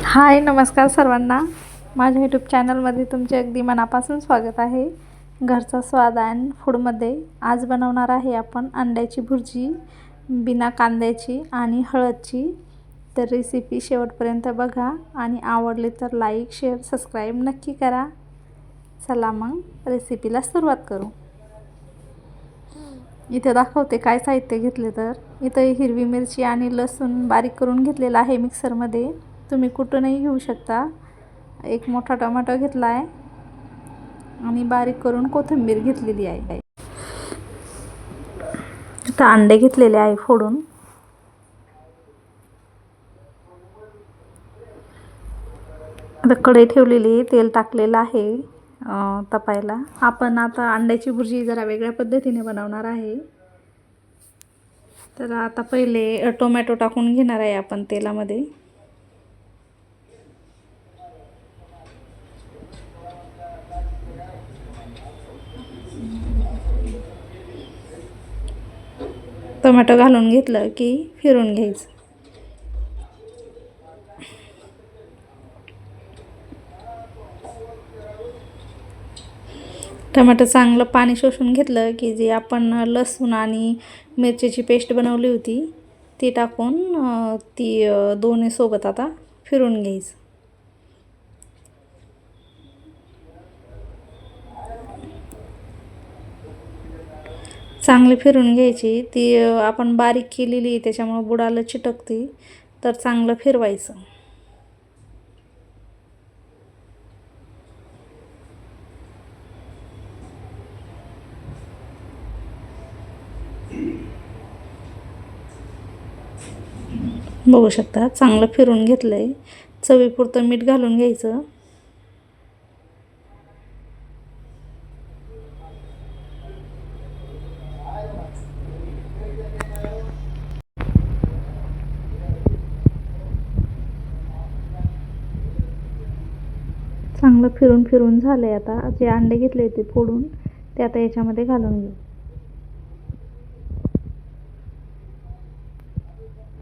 हाय नमस्कार सर्वांना. माझ्या यूट्यूब चॅनलमध्ये तुमचे अगदी मनापासून स्वागत आहे. घरचा स्वाद अँड फूडमध्ये आज बनवणार आहे आपण अंड्याची भुर्जी बिना कांद्याची आणि हळदची. तर रेसिपी शेवटपर्यंत बघा आणि आवडली तर लाईक शेअर सबस्क्राईब नक्की करा. चला मग रेसिपीला सुरुवात करू. इथे दाखवते काय साहित्य घेतले तर. इथं हिरवी मिरची आणि लसूण बारीक करून घेतलेलं आहे मिक्सरमध्ये तुम्ही कुठूनही घेऊ शकता. एक मोठा टोमॅटो घेतला आहे आणि बारीक करून कोथिंबीर घेतलेली आहे. तर अंडे घेतलेले आहे फोडून. आता कढई ठेवलेली तेल टाकलेलं आहे तपायला. आपण आता अंड्याची भुर्जी जरा वेगळ्या पद्धतीने बनवणार आहे. तर आता पहिले टोमॅटो टाकून घेणार आहे आपण तेलामध्ये. टोमॅटो घालून घेतलं की फिरून घ्यायचं. टमाटर चांगलं पाणी शोषून घेतलं की जे आपण लसूण आणि मिरचीची पेस्ट बनवली होती ती टाकून ती दोन्ही सोबत आता फिरून घ्यायचं. चांगली फिरून घ्यायची. ती आपण बारीक केलेली त्याच्यामुळं बुडाला चिटकती. तर चांगलं फिरवायचं. बघू शकता चांगलं फिरून घेतलं आहे चवीपुरतं मीठ घालून घ्यायचं. चांगलं फिरून फिरून झालं आहे आता. जे अंडे घेतले ते फोडून ते आता याच्यामध्ये घालून घेऊ.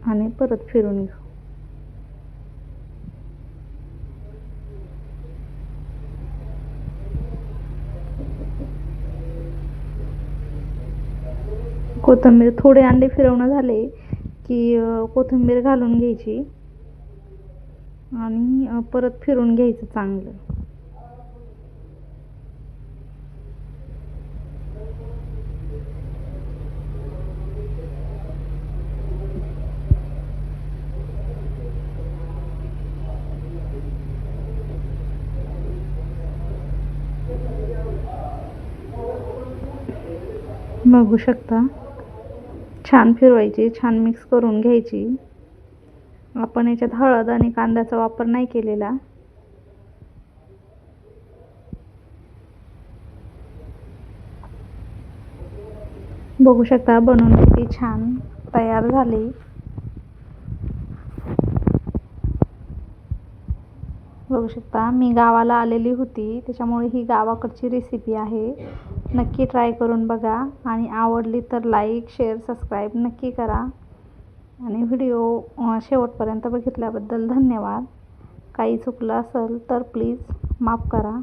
आणि परत फिरून घेऊ. कोथिंबीर थोडे अंडे फिरवणं झाले की कोथिंबीर घालून घ्यायची आणि परत फिरून घ्यायचं चांगलं. बघू शकता. छान फिरवायची छान मिक्स करून घ्यायची. आपण याच्यात हळद आणि कांद्याचा वापर नाही केलेला. बघू शकता बनवून किती छान तयार झाली. बघू शकता मी गावाला आलेली होती त्याच्यामुळे ही गावाकडची रेसिपी आहे. नक्की ट्राय करून बघा. आणि आवडली तर लाईक शेअर सबस्क्राईब नक्की करा. आणि व्हिडिओ शेवटपर्यंत बघितल्याबद्दल धन्यवाद. काही चुकलं असेल तर प्लीज माफ करा.